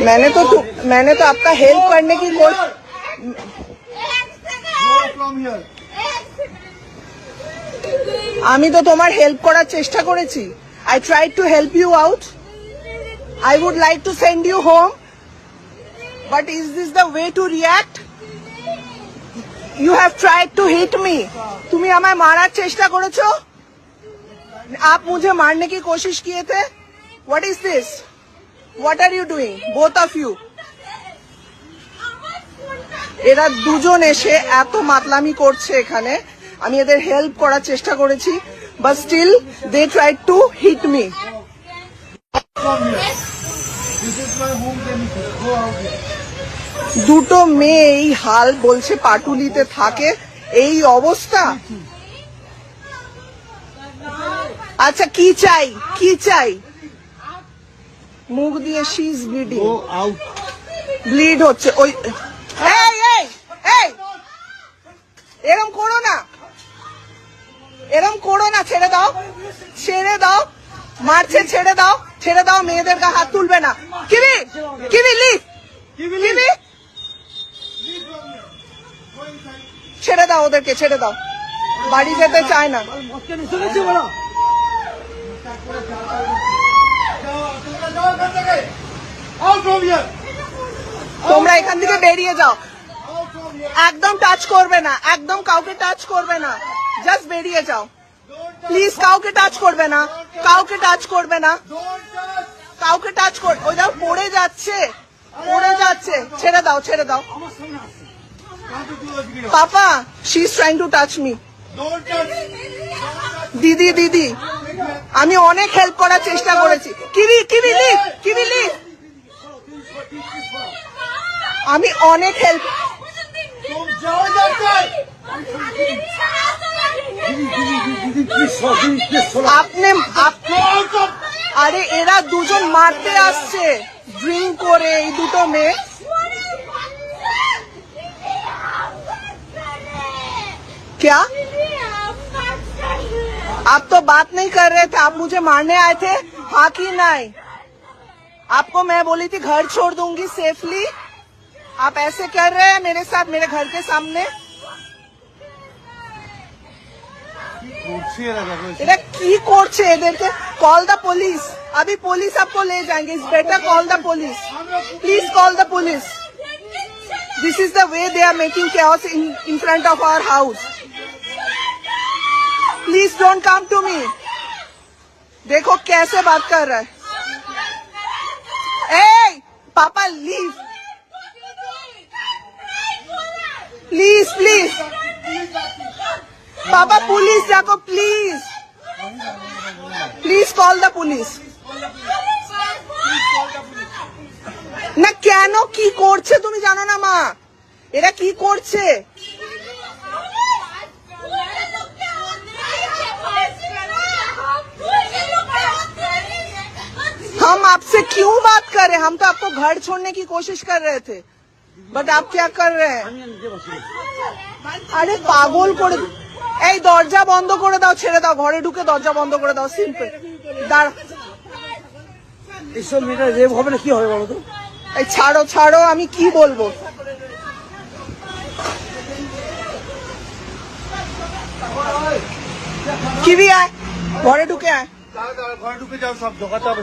मैंने तो तु- मैंने तो आपका हेल्प करने की कोशिश আমি তো তোমার হেল্প করার চেষ্টা করেছি I try to help you out I would like to send you home but is this the way to react you have tried to hit me তুমি আমায় মারার চেষ্টা করেছো आप मुझे मारने की कोशिश किए थे what is this what are you doing both of you এরা দুজন এসে এত মাতলামি করছে এখানে। আমি এদের হেল্প করার চেষ্টা করেছি but still they try to hit me দুটো মেয়ে এই হাল বলছে পাটুলিতে থাকে, এই অবস্থা। আচ্ছা কি চাই? কি চাই? মুখ দিয়ে she is bleeding Go out. Bleed হচ্ছে ওই এই এই এই! এরম করো না। এরম করো না ছেড়ে দাও। ছেড়ে দাও। মারছে ছেড়ে দাও। ছেড়ে দাও মেয়েদের গা হাত তুলবে না। কিবি কিবি লিভ কিবি ছেড়ে দাও ওদেরকে ছেড়ে দাও। বাড়ি যেতে চায় না. তোমরা এখান থেকে বেরিয়ে যাও। একদম টাচ করবে না একদম কাউকে টাচ করবে না। জাস্ট বেরিয়ে যাও। প্লিজ কাউকে টাচ করবে না কাউকে টাচ করবে না। কাউকে টাচ কর ওই দাও পড়ে যাচ্ছে পড়ে যাচ্ছে। ছেড়ে দাও ছেড়ে দাও। Papa she is trying to touch me দিদি দিদি। আমি অনেক হেল্প করার চেষ্টা করেছি। কিবি কিবি লিখ কিবি লিখ আমি অনেক হেল্প আপনি আরে এরা দুজন মারতে আসছে। ড্রিঙ্ক করে এই দুটো মেয়ে। কে आप तो बात नहीं कर रहे थे आप मुझे मारने आए थे हाँ कि नहीं आपको मैं बोली थी घर छोड़ दूंगी सेफली आप ऐसे कर रहे हैं मेरे साथ मेरे घर के सामने করছে এরা দেখো এসে। এরা কি করছে এদেরকে কল দ্য পুলিশ अभी पुलिस आपको ले जाएंगे is better call the police please call the police this is the way they are making chaos in in front of our house please don't come to me देखो कैसे बात कर रहा है ए papa leave please please papa police जाको please please call the police না কেন কি করছে তুমি জানো না মা এরা কি করছে हम आपसे क्यों बात कर रहे हैं हम तो आपको घर छोड़ने की कोशिश कर रहे थे बट आप क्या कर रहे हैं আরে পাগল করে এই দরজা বন্ধ করে দাও ছেড়ে দাও ঘরে ঢুকে দরজা বন্ধ করে দাও সিম্পল দাঁড়া এইসব মেয়েটা রেপ হবে না কি হবে বলো তো এই ছাড়ো ছাড়ো আমি কি বলবো কিবি আয় ঘরে ঢুকে আয় দাঁড়া, দাঁড়া, ঘরে ঢুকে যাও সব ঢোকাতে হবে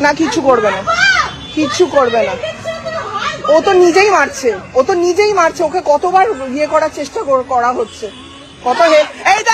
না কিছু করবে না। কিচ্ছু করবে না। ও তো নিজেই মারছে। ও তো নিজেই মারছে। ওকে কতবার ইয়ে করার চেষ্টা করা হচ্ছে? কত হে এই দেখ